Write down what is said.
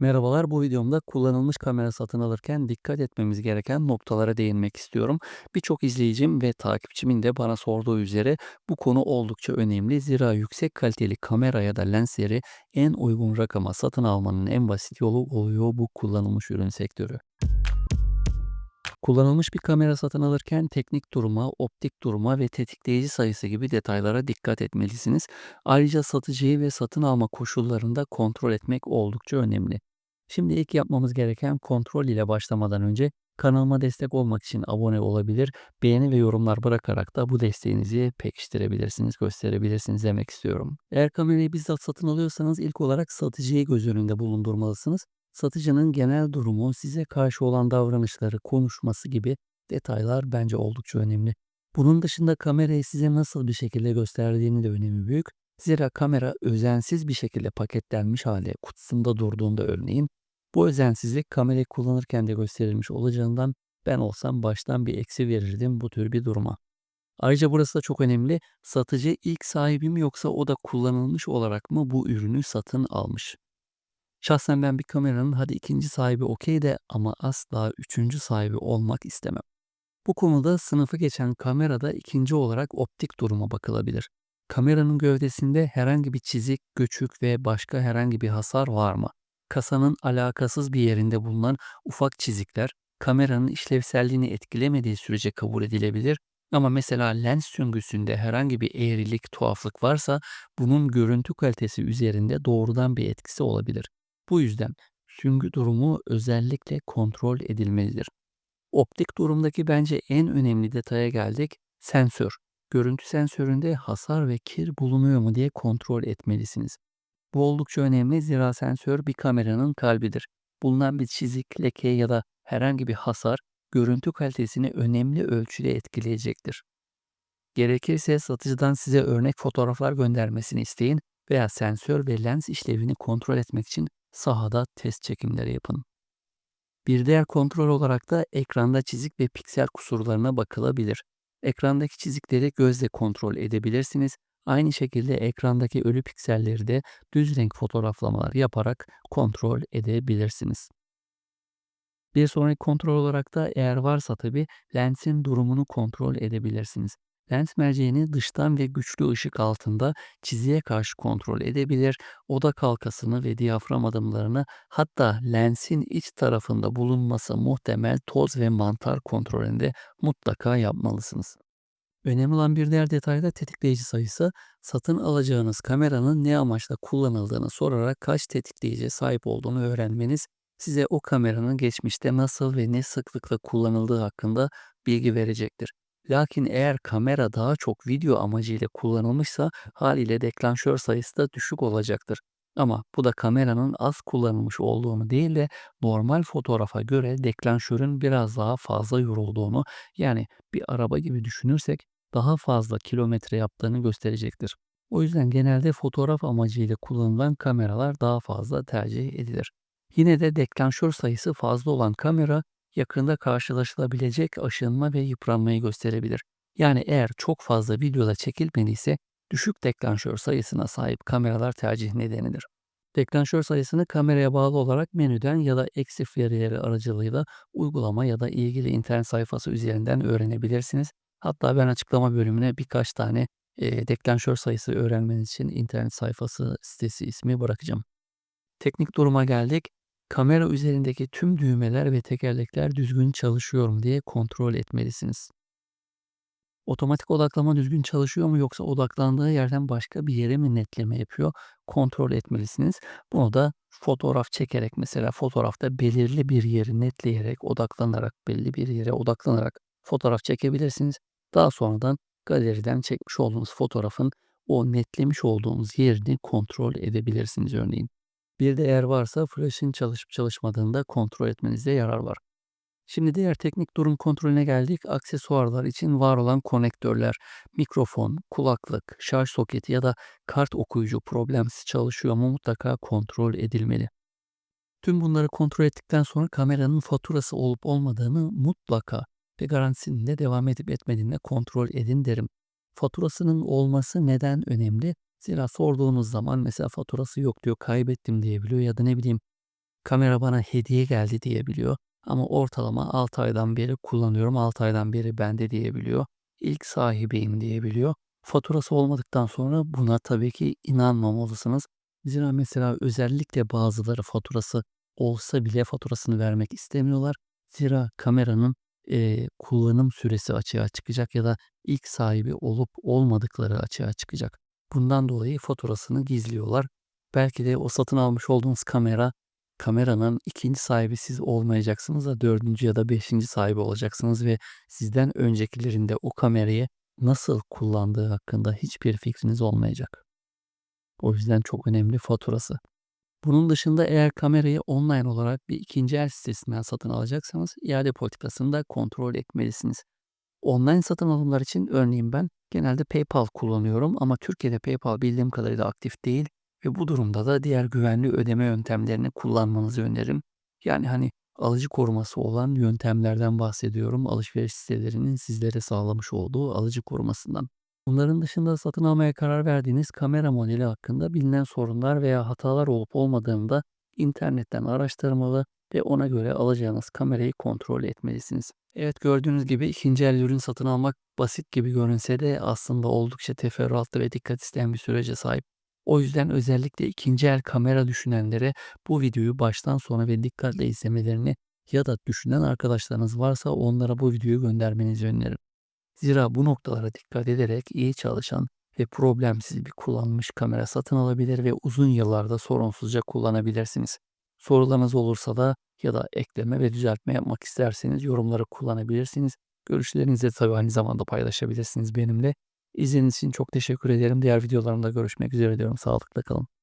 Merhabalar, bu videomda kullanılmış kamera satın alırken dikkat etmemiz gereken noktalara değinmek istiyorum. Birçok izleyicim ve takipçimin de bana sorduğu üzere bu konu oldukça önemli. Zira yüksek kaliteli kamera ya da lensleri en uygun rakama satın almanın en basit yolu oluyor bu kullanılmış ürün sektörü. Kullanılmış bir kamera satın alırken teknik duruma, optik duruma ve tetikleyici sayısı gibi detaylara dikkat etmelisiniz. Ayrıca satıcıyı ve satın alma koşullarını da kontrol etmek oldukça önemli. Şimdi ilk yapmamız gereken kontrol ile başlamadan önce kanalıma destek olmak için abone olabilir, beğeni ve yorumlar bırakarak da bu desteğinizi pekiştirebilirsiniz, gösterebilirsiniz demek istiyorum. Eğer kamerayı bizzat satın alıyorsanız ilk olarak satıcıyı göz önünde bulundurmalısınız. Satıcının genel durumu, size karşı olan davranışları, konuşması gibi detaylar bence oldukça önemli. Bunun dışında kamerayı size nasıl bir şekilde gösterdiğini de önemi büyük. Zira kamera özensiz bir şekilde paketlenmiş hale kutusunda durduğunda örneğin, bu özensizlik kamerayı kullanırken de gösterilmiş olacağından ben olsam baştan bir eksi verirdim bu tür bir duruma. Ayrıca burası da çok önemli. Satıcı ilk sahibi mi yoksa o da kullanılmış olarak mı bu ürünü satın almış? Şahsen ben bir kameranın hadi ikinci sahibi okey de ama asla üçüncü sahibi olmak istemem. Bu konuda sınıfı geçen kamerada ikinci olarak optik duruma bakılabilir. Kameranın gövdesinde herhangi bir çizik, göçük ve başka herhangi bir hasar var mı? Kasanın alakasız bir yerinde bulunan ufak çizikler kameranın işlevselliğini etkilemediği sürece kabul edilebilir ama mesela lens süngüsünde herhangi bir eğrilik, tuhaflık varsa bunun görüntü kalitesi üzerinde doğrudan bir etkisi olabilir. Bu yüzden süngü durumu özellikle kontrol edilmelidir. Optik durumdaki bence en önemli detaya geldik. Sensör. Görüntü sensöründe hasar ve kir bulunuyor mu diye kontrol etmelisiniz. Bu oldukça önemli zira sensör bir kameranın kalbidir. Bulunan bir çizik, leke ya da herhangi bir hasar görüntü kalitesini önemli ölçüde etkileyecektir. Gerekirse satıcıdan size örnek fotoğraflar göndermesini isteyin veya sensör ve lens işlevini kontrol etmek için sahada test çekimleri yapın. Bir diğer kontrol olarak da ekranda çizik ve piksel kusurlarına bakılabilir. Ekrandaki çizikleri gözle kontrol edebilirsiniz. Aynı şekilde ekrandaki ölü pikselleri de düz renk fotoğraflamalar yaparak kontrol edebilirsiniz. Bir sonraki kontrol olarak da eğer varsa tabi lensin durumunu kontrol edebilirsiniz. Lens merceğini dıştan ve güçlü ışık altında çiziye karşı kontrol edebilir, odak halkasını ve diyafram adımlarını hatta lensin iç tarafında bulunması muhtemel toz ve mantar kontrolünde mutlaka yapmalısınız. Önemli olan bir diğer detay da tetikleyici sayısı. Satın alacağınız kameranın ne amaçla kullanıldığını sorarak kaç tetikleyici sahip olduğunu öğrenmeniz size o kameranın geçmişte nasıl ve ne sıklıkla kullanıldığı hakkında bilgi verecektir. Lakin eğer kamera daha çok video amacıyla kullanılmışsa haliyle deklanşör sayısı da düşük olacaktır. Ama bu da kameranın az kullanılmış olduğunu değil de normal fotoğrafa göre deklanşörün biraz daha fazla yorulduğunu yani bir araba gibi düşünürsek daha fazla kilometre yaptığını gösterecektir. O yüzden genelde fotoğraf amacıyla kullanılan kameralar daha fazla tercih edilir. Yine de deklanşör sayısı fazla olan kamera yakında karşılaşılabilecek aşınma ve yıpranmayı gösterebilir. Yani eğer çok fazla videoda çekilmediyse düşük deklanşör sayısına sahip kameralar tercih nedenidir. Deklanşör sayısını kameraya bağlı olarak menüden ya da eksif verileri aracılığıyla uygulama ya da ilgili internet sayfası üzerinden öğrenebilirsiniz. Hatta ben açıklama bölümüne birkaç tane e, deklanşör sayısı öğrenmeniz için internet sayfası sitesi ismi bırakacağım. Teknik duruma geldik. Kamera üzerindeki tüm düğmeler ve tekerlekler düzgün çalışıyor mu diye kontrol etmelisiniz. Otomatik odaklama düzgün çalışıyor mu yoksa odaklandığı yerden başka bir yere mi netleme yapıyor? Kontrol etmelisiniz. Bunu da fotoğraf çekerek mesela fotoğrafta belirli bir yeri netleyerek, odaklanarak, belli bir yere odaklanarak fotoğraf çekebilirsiniz. Daha sonradan galeriden çekmiş olduğunuz fotoğrafın o netlemiş olduğunuz yerini kontrol edebilirsiniz örneğin. Bir de eğer varsa flash'ın çalışıp çalışmadığını da kontrol etmenizde yarar var. Şimdi diğer teknik durum kontrolüne geldik. Aksesuarlar için var olan konektörler, mikrofon, kulaklık, şarj soketi ya da kart okuyucu problemsiz çalışıyor mu mutlaka kontrol edilmeli. Tüm bunları kontrol ettikten sonra kameranın faturası olup olmadığını mutlaka ve garantisinin de devam edip etmediğini de kontrol edin derim. Faturasının olması neden önemli? Zira sorduğunuz zaman mesela faturası yok diyor, kaybettim diyebiliyor ya da ne bileyim kamera bana hediye geldi diyebiliyor. Ama ortalama 6 aydan beri kullanıyorum, 6 aydan beri bende diyebiliyor. İlk sahibiyim diyebiliyor. Faturası olmadıktan sonra buna tabii ki inanmamalısınız. Zira mesela özellikle bazıları faturası olsa bile faturasını vermek istemiyorlar. Zira kameranın, eee, kullanım süresi açığa çıkacak ya da ilk sahibi olup olmadıkları açığa çıkacak. Bundan dolayı faturasını gizliyorlar. Belki de o satın almış olduğunuz kamera, kameranın 2'nci sahibi siz olmayacaksınız da 4'üncü ya da 5'inci sahibi olacaksınız ve sizden öncekilerin de o kamerayı nasıl kullandığı hakkında hiçbir fikriniz olmayacak. O yüzden çok önemli faturası. Bunun dışında eğer kamerayı online olarak bir 2'nci el sitesinden satın alacaksanız iade politikasını da kontrol etmelisiniz. Online satın alımlar için örneğin ben genelde PayPal kullanıyorum ama Türkiye'de PayPal bildiğim kadarıyla aktif değil ve bu durumda da diğer güvenli ödeme yöntemlerini kullanmanızı öneririm. Yani hani alıcı koruması olan yöntemlerden bahsediyorum. Alışveriş sitelerinin sizlere sağlamış olduğu alıcı korumasından. Bunların dışında satın almaya karar verdiğiniz kamera modeli hakkında bilinen sorunlar veya hatalar olup olmadığını da internetten araştırmalı ve ona göre alacağınız kamerayı kontrol etmelisiniz. Evet gördüğünüz gibi ikinci el ürün satın almak basit gibi görünse de aslında oldukça teferruatlı ve dikkat isteyen bir sürece sahip. O yüzden özellikle ikinci el kamera düşünenlere bu videoyu baştan sona ve dikkatle izlemelerini ya da düşünen arkadaşlarınız varsa onlara bu videoyu göndermenizi öneririm. Zira bu noktalara dikkat ederek iyi çalışan ve problemsiz bir kullanılmış kamera satın alabilir ve uzun yıllarda sorunsuzca kullanabilirsiniz. Sorularınız olursa da ya da ekleme ve düzeltme yapmak isterseniz yorumları kullanabilirsiniz. Görüşlerinizi de tabii aynı zamanda paylaşabilirsiniz benimle. İzlediğiniz için çok teşekkür ederim. Diğer videolarımda görüşmek üzere diyorum. Sağlıkla kalın.